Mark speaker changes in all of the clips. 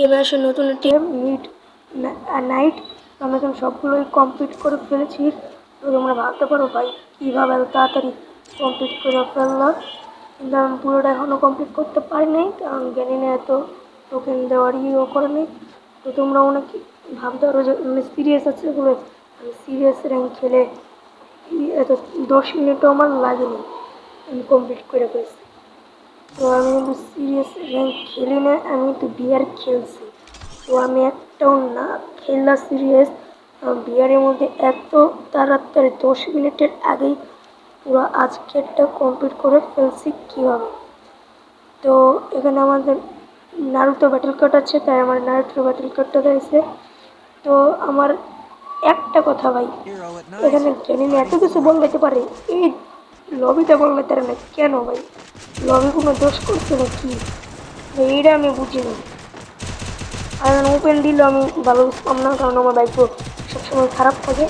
Speaker 1: গেমে আসে নতুন একটি
Speaker 2: মিড নাইট আমি এখন সবগুলোই কমপ্লিট করে ফেলেছি। তো তোমরা ভাবতে পারো ভাই, কীভাবে এত তাড়াতাড়ি কমপ্লিট করে ফেললাম কিন্তু আমি পুরোটা এখনও কমপ্লিট করতে পারিনি, কারণ জানি না এত টোকেন দেওয়ার ইয়েও করে নেই। তো তোমরা অনেক ভাবতে পারো যে আমি সিরিয়াস আছে বলে আমি সিরিয়াস র্যাঙ্ক খেলে এত দশ মিনিটও আমার লাগেনি। আমি কমপ্লিট করে ফেলছি। তো আমি কিন্তু সিরিয়াস র্যাঙ্ক খেলি না আমি তো বিয়ার খেলছি। তো আমি একটাও না খেললা সিরিয়াস বিয়ারের মধ্যে এত তাড়াতাড়ি দশ মিনিটের আগেই পুরো আজকেরটা কমপ্লিট করে ফেলছি কীভাবে? তো এখানে আমাদের নারুতো ব্যাটেল কার্ড আছে তাই আমার নারুতো ব্যাটেল কার্ডটা দিয়েছে তো আমার একটা কথা ভাই. এখানে ট্রেনিং এত কিছু বলতে পারে এই লবিটা বলতে পারে না কেন ভাই? লবি কোনো দোষ করছে না কি এইটা আমি বুঝি না। আর ওপেন দিলে আমি ভালো বুঝতাম না, কারণ আমার বাইক সবসময় খারাপ থাকে।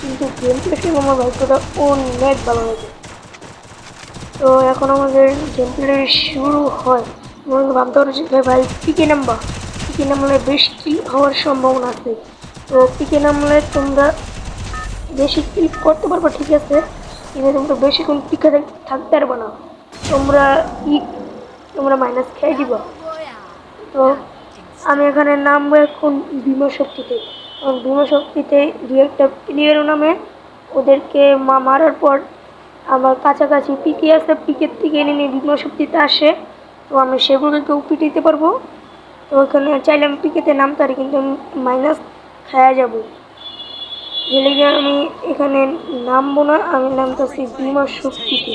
Speaker 2: কিন্তু গেম প্লেটিং আমার বাইকটা অনেক ভালো লাগে তো এখন আমাদের গেম প্লে শুরু হয়। এবং ভাবতে পারো যে, ভাই পিকে নাম্বার। পিকে নামলে বৃষ্টি হওয়ার সম্ভাবনা আছে। তো পিকে নামলে তোমরা বেশি ক্লিক করতে পারব, ঠিক আছে? কিন্তু তোমরা বেশিক্ষণ টিকে থাকতে পারব না। তোমরা ই, তোমরা মাইনাস খেয়ে দিবা। তো আমি এখানে নামবো এখন বিমা শক্তিতে। বিমা শক্তিতে দু একটা প্লেয়ারও নামে। ওদেরকে মা মারার পর আমার কাছাকাছি পিকে আছে, পিকের থেকে নেমে বিমা শক্তিতে আসে। তো আমি সেগুলোকেও পিটিতে পারব। তো ওখানে চাইলে আমি পিকেতে নামতে পারি, কিন্তু আমি মাইনাস খায়া যাব। গিয়ে আমি এখানে নামবো না, আমি নামতেছি বিমা শক্তিতে।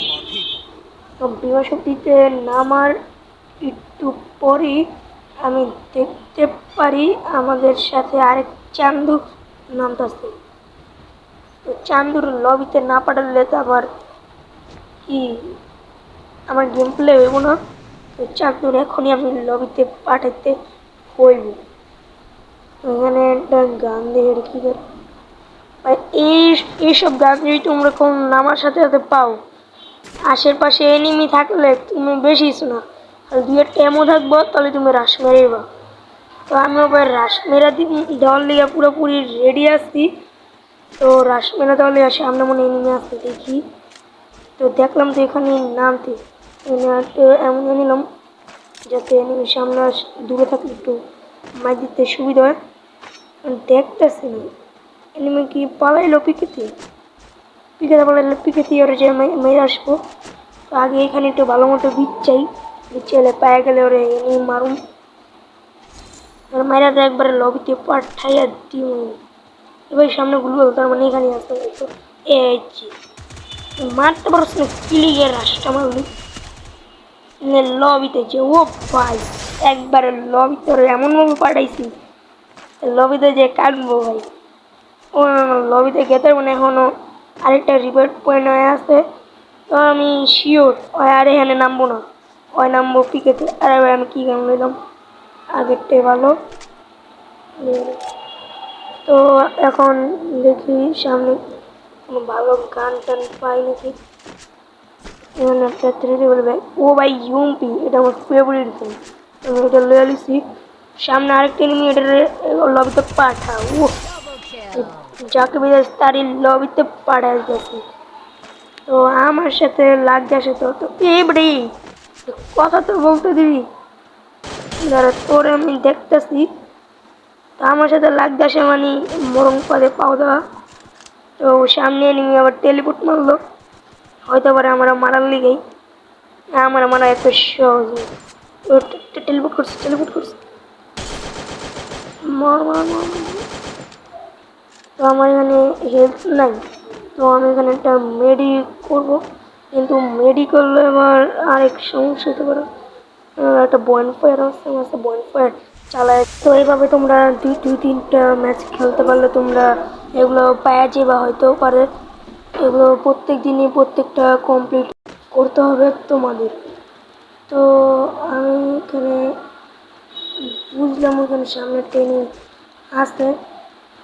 Speaker 2: তো বিমা শক্তিতে নামার একটু পরেই আমি দেখতে পারি আমাদের সাথে আরেক চান্দু নামতেছে। তো চান্দুর লবিতে না পাঠালে তো আমার কি, আমার গেম প্লে হইব না? তো চান্দুর এখনই আমি লবিতে পাঠাতে হইব। এখানে একটা গান দিয়ে কি করে এই, এইসব গান যদি তোমরা কোন নামার সাথে সাথে পাও, আশেপাশে এনিমি থাকলে তুমি বেশি শোনা আর দুই একটা এমও থাকব, তাহলে তুমি রাস মেরেবা তো আমি আবার রাস মেরা দেওয়ার লিগে পুরোপুরি রেডি আসছি তো রাস মেরা লিগে সামনে মনে এনিমি আসতে দেখি। তো দেখলাম তো এখানে নামতে। এমন নিলাম, যাতে এনিমি সামনে আস- দূরে থাকলে একটু মাই দিতে সুবিধা হয়। দেখতেছি না। কি পালাইলো পিকেতে? পিকেতে পালাইলো পিকেতে ওরে যে মেরে আসব। তো আগে এখানে একটু ভালো মতো বিচ চাই। বিচ চাইলে পায়ে গেলে ওরে এনিমি মারুম। ওরা মাইরা তো একবারে লবিতে পাঠাইয়া দিই এবার সামনে গুলো তার মানে এখানে আসতে হয়তো এই মারতে পারছ না, কিলিগের রাস্তা মারলি। লবিতে যে, ও ভাই, একবারে লবিতে এমনভাবে পাঠাইছি। লবিতে যে কাটবো ভাই। লবিতে গেতে মানে এখনও আরেকটা রিভার পয়েন্ট হয়ে আছে। তো আমি শিওর ওই আর এখানে নামবো না। ওই নামবো পিকেতে। আরে ভাই, আমি কী গান নিলাম আগেরটাই ভালো। তো এখন দেখি সামনে কোনো ভালো গান টান পাই নাকি। এখানে একটা থ্রি বলবে ও ভাই ইউমপি এটা আমার ফেভারিট গেম আমি এটা লয়ে সামনে আরেকটা এনিমি এটার লবিতে পাঠা ও যাকে বিদেশ তারই লবিতে পাঠায় গেছে। তো আমার সাথে লাগ যাচ্ছে তো তো এবারে কথা তো বলতে দিবি। যারা তোর আমি দেখতেছি। তো আমার সাথে লাগ যাচ্ছে মানে মরম পদে পাও দেওয়া তো সামনে নিয়ে আবার টেলিপোর্ট মারলো। হয়তো আবার আমরা মারার লিগেই আমার মারা এত সহজ। টেলিপোর্ট করছে টেলিপোর্ট করছে। মর মর মর। তো আমার এখানে হেলথ নাই। তো আমি এখানে একটা মেডি করব। কিন্তু মেডি করলে আমার আরেক সমস্যা হতে পারে। একটা বয়েন ফায়ার আছে, আমার একটা ফায়ার চালায়। তো এইভাবে তোমরা দুই দুই, তিনটা ম্যাচ খেলতে পারলে তোমরা এগুলো পাওয়া যাবে হয়তো পারে। এগুলো প্রত্যেক দিনই প্রত্যেকটা কমপ্লিট করতে হবে তোমাদের। তো আমি এখানে বুঝলাম, ওখানে সামনে ট্রেনিং আসতে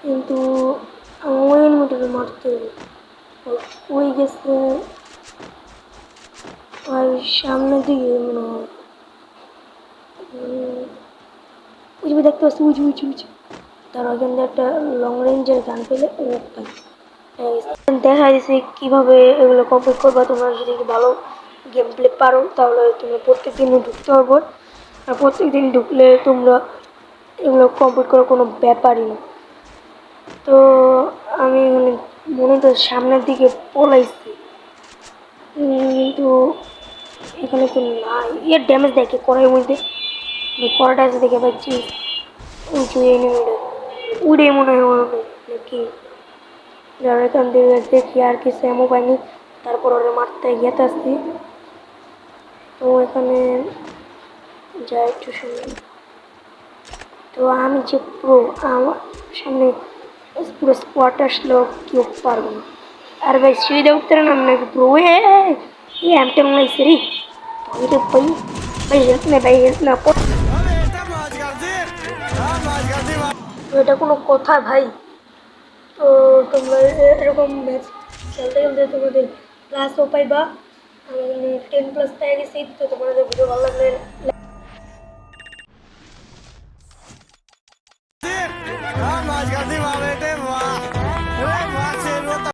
Speaker 2: কিন্তু ওই মিটারে মারতে ওই গেছে ওই সামনের দিকে মনে হয়। দেখতে পাচ্ছি, উঁচু উঁচু উঁচু। তার ওখান একটা লং রেঞ্জের গান পেলে ও পাই। দেখা দিছে কীভাবে এগুলো কমপ্লিট করবা, তোমরা যদি ভালো গেম প্লে পারো, তাহলে তোমরা প্রত্যেক দিন ঢুকতে পারব। আর প্রত্যেক দিন ঢুকলে তোমরা এগুলো কমপ্লিট করার কোনো ব্যাপারই না। তো আমি মানে মনে তো সামনের দিকে পলাইছি। কিন্তু এখানে তো নাই। ইয়ে ড্যামেজ দেখে করার মধ্যে কড়াটা আছে দেখে পাচ্ছি। উঁচু এনিমিটা উড়ে মনে হয় নাকি? এখান থেকে দেখি আর কি স্যামও পাইনি। তারপর ওরা মারতে গেতে আসছি। তো এখানে যাই একটু সামনে। তো আমি যে প্রো আমার সামনে পুরো স্পট আসলেও কেউ পারব না। আর ভাই, সুবিধা উঠতে না নাকি প্রো এ এমটা মনে হয়েছে রে। ভাই রে ভাই ভাই, হেল্প না, ভাই, হেল্প না এটা কোনো কথা, ভাই। তো তোমরা এরকম ম্যাচ খেলতে খেলতে তোমাদের ক্লাসও পাইবা। টেন প্লাস পেয়ে গেছি, তো তোমাদের ভিডিও ভালো লাগলে